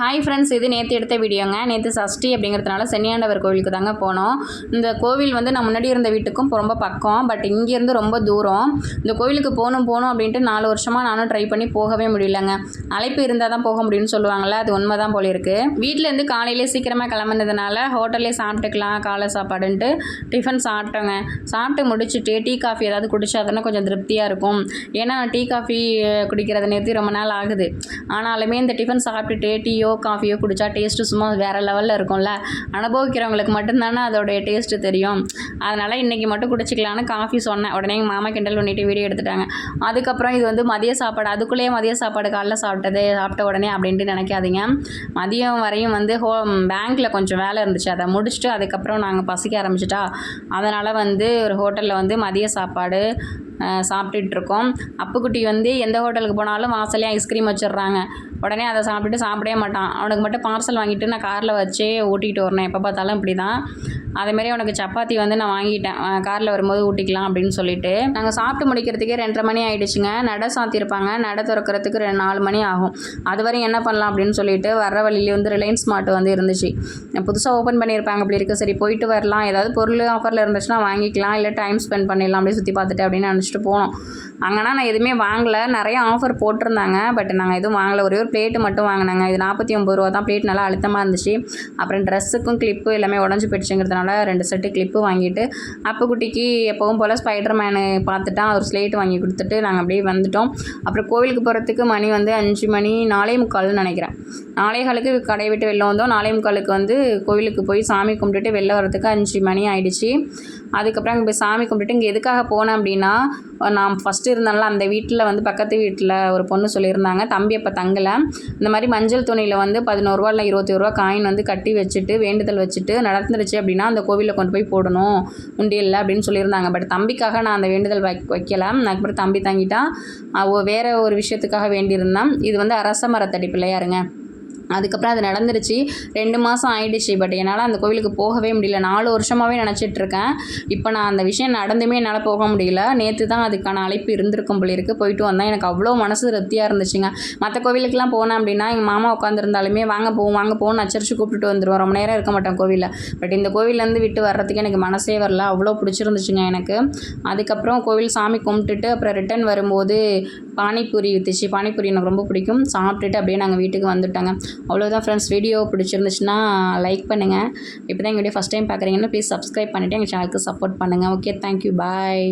Hi friends இது நேற்று எடுத்த வீடியோங்க. நேற்று சஷ்டி அப்படிங்கிறதுனால சென்னியாண்டவர் கோவிலுக்கு தாங்க போனோம். இந்த கோவில் வந்து நான் முன்னாடி இருந்த வீட்டுக்கும் ரொம்ப பக்கம். பட் இங்கேருந்து ரொம்ப தூரம். இந்த கோவிலுக்கு போகணும் போகணும் அப்படின்ட்டு நாலு வருஷமாக நானும் ட்ரை பண்ணி போகவே முடியலங்க. அழைப்பு இருந்தால் தான் போக முடியும்னு சொல்லுவாங்கள்ல அது உண்மை தான் போல இருக்குது வீட்டிலேருந்து காலையிலே சீக்கிரமாக கிளம்புனதுனால ஹோட்டல்லே சாப்பிட்டுக்கலாம் காலை சாப்பாடுன்ட்டு டிஃபன் சாப்பிட்டோங்க. சாப்பிட்டு முடிச்சுட்டு டீ காஃபி ஏதாவது குடிச்சா தானே கொஞ்சம் திருப்தியாக இருக்கும். ஏன்னா டீ காஃபி குடிக்கிறத நேற்று ரொம்ப நாள் ஆகுது. ஆனாலுமே இந்த டிஃபன் சாப்பிட்டுட்டு டீ டீயோ காஃபியோ குடித்தா டேஸ்ட்டு சும்மா வேறு லெவலில் இருக்கும்ல. அனுபவிக்கிறவங்களுக்கு மட்டும்தானே அதோடைய டேஸ்ட்டு தெரியும். அதனால் இன்றைக்கி மட்டும் குடிச்சிக்கலான்னு காஃபி சொன்னேன். உடனே எங்கள் மாமா கிண்டல் பண்ணிட்டு வீடியோ எடுத்துட்டாங்க. அதுக்கப்புறம் இது வந்து மதிய சாப்பாடு. அதுக்குள்ளேயே மதிய சாப்பாடு காலைல சாப்பிட்டது சாப்பிட்ட உடனே அப்படின்ட்டு நினைக்காதீங்க. மதியம் வரையும் வந்து ஹோ பேங்க்கில் கொஞ்சம் வேலை இருந்துச்சு. அதை முடிச்சுட்டு அதுக்கப்புறம் நாங்கள் பசிக்க ஆரம்பிச்சிட்டா. அதனால் வந்து ஒரு ஹோட்டலில் வந்து மதிய சாப்பாடு சாப்பிட்டுட்டு இருக்கோம். அப்புக்குட்டி வந்து எந்த ஹோட்டலுக்கு போனாலும் வாசலே ஐஸ்கிரீம் வச்சிடுறாங்க. உடனே அதை சாப்பிட்டுட்டு சாப்பிடவே மாட்டான். அவனுக்கு மட்டும் பார்சல் வாங்கிட்டு நான் காரில் வச்சே ஓட்டிகிட்டு வரணும். எப்போ பார்த்தாலும் இப்படி தான் அதேமாரி அவனுக்கு சப்பாத்தி வந்து நான் வாங்கிட்டேன். காரில் வரும்போது ஊட்டிக்கலாம் அப்படின்னு சொல்லிட்டு. நாங்கள் சாப்பிட்டு முடிக்கிறதுக்கே ரெண்டரை மணி ஆகிடுச்சுங்க நட சாத்தியிருப்பாங்க நட திறக்கிறதுக்கு ரெண்டு நாலு மணி ஆகும். அது வரையும் என்ன பண்ணலாம் அப்படின்னு சொல்லிட்டு வர்ற வழியிலே வந்து ரிலையன்ஸ் மார்ட் வந்து இருந்துச்சு. புதுசாக ஓப்பன் பண்ணியிருப்பாங்க அப்படி இருக்குது சரி போயிட்டு வரலாம். ஏதாவது பொருள் ஆஃபரில் இருந்துச்சுன்னா வாங்கிக்கலாம். இல்லை டைம் ஸ்பெண்ட் பண்ணிடலாம். அப்படியே சுற்றி பார்த்துட்டு அப்படின்னு நினச்சிட்டு போனோம். அங்கேனா நான் எதுவுமே வாங்கலை. நிறைய ஆஃபர் போட்டிருந்தாங்க. பட் நாங்கள் எதுவும் வாங்கலை. ஒரே ஒரு பிளேட்டு மட்டும் வாங்கினாங்க. இது நாற்பத்தி ஒம்பது ரூபா தான். பிளேட் நல்லா அழுத்தமாக இருந்துச்சு. அப்புறம் ட்ரெஸ்ஸுக்கும் கிளிப்பு எல்லாமே உடஞ்சி போயிடுச்சுங்கிறதுனால ரெண்டு செட்டு கிளிப்பு வாங்கிட்டு குட்டிக்கு எப்போவும் போல் ஸ்பைடர் மேனு பார்த்துட்டா ஒரு ஸ்லேட் வாங்கி கொடுத்துட்டு நாங்கள் அப்படியே வந்துட்டோம். அப்புறம் கோவிலுக்கு போகிறதுக்கு மணி வந்து அஞ்சு மணி நாலே முக்கால்னு நினைக்கிறேன். நாலே காலுக்கு கடையை விட்டு வெளில வந்தோம். நாலே முக்காலுக்கு வந்து கோவிலுக்கு போய் சாமி கும்பிட்டுட்டு வெளில வரதுக்கு அஞ்சு மணி ஆயிடுச்சு. அதுக்கப்புறம் அங்கே போய் சாமி கும்பிட்டுட்டு இங்கே எதுக்காக போனேன் அப்படின்னா நான் ஃபஸ்ட் ஃபஸ்ட்டு இருந்தாலும் அந்த வீட்டில் வந்து பக்கத்து வீட்டில் ஒரு பொண்ணு சொல்லியிருந்தாங்க தம்பி அப்போ தங்கலை. இந்த மாதிரி மஞ்சள் துணியில் வந்து பதினோருவா இல்லை இருபத்தி ரூபா காயின் வந்து கட்டி வச்சுட்டு வேண்டுதல் வச்சுட்டு நடந்துருச்சு அப்படின்னா அந்த கோவிலில் கொண்டு போய் போடணும் உண்டியலில் அப்படின்னு சொல்லியிருந்தாங்க. பட் தம்பிக்காக நான் அந்த வேண்டுதல் வை வைக்கல. அதுக்கப்புறம் தம்பி தங்கிட்டா வேறு ஒரு விஷயத்துக்காக வேண்டியிருந்தேன். இது வந்து அரச மரத்தடி பிள்ளையாருங்க அதுக்கப்புறம் அது நடந்துருச்சு. ரெண்டு மாதம் ஆயிடுச்சு பட் என்னால் அந்த கோவிலுக்கு போகவே முடியல. நாலு வருஷமாகவே நினச்சிட்ருக்கேன். இப்போ நான் அந்த விஷயம் நடந்துமே என்னால் போக முடியல. நேற்று தான் அதுக்கான அழைப்பு இருந்திருக்கும் போல இருக்குது போயிட்டு வந்தேன். எனக்கு அவ்வளோ மனசு திருப்தியாக இருந்துச்சுங்க. மற்ற கோவிலுக்கெலாம் போனேன் அப்படின்னா எங்கள் மாமா உட்காந்துருந்தாலுமே வாங்க போவோம் வாங்க போவோம் நச்சரிச்சு கூப்பிட்டுட்டு வந்துடுவோம் ரொம்ப நேரம் இருக்க மாட்டேன் கோவிலில். பட் இந்த கோவிலேருந்து விட்டு வர்றதுக்கு எனக்கு மனசே வரல. அவ்வளோ பிடிச்சிருந்துச்சுங்க எனக்கு. அதுக்கப்புறம் கோவில் சாமி கும்பிட்டுட்டு அப்புறம் ரிட்டன் வரும்போது பானிபூரி வித்துச்சு. பானிபூரி எனக்கு ரொம்ப பிடிக்கும். சாப்பிட்டுட்டு அப்படியே நாங்கள் வீட்டுக்கு வந்துட்டோங்க. அவ்வளோதான் ஃப்ரெண்ட்ஸ் வீடியோ பிடிச்சிருந்துச்சுன்னா லைக் பண்ணுங்கள் இப்போ தான் எங்கள் வீடியோ ஃபஸ்ட் டைம் பார்க்குறீங்கன்னா ப்ளீஸ் சப்ஸ்கிரைப் பண்ணிவிட்டு எங்கள் சேனலுக்கு சப்போர்ட் பண்ணுங்கள் ஓகே தேங்க்யூ பாய்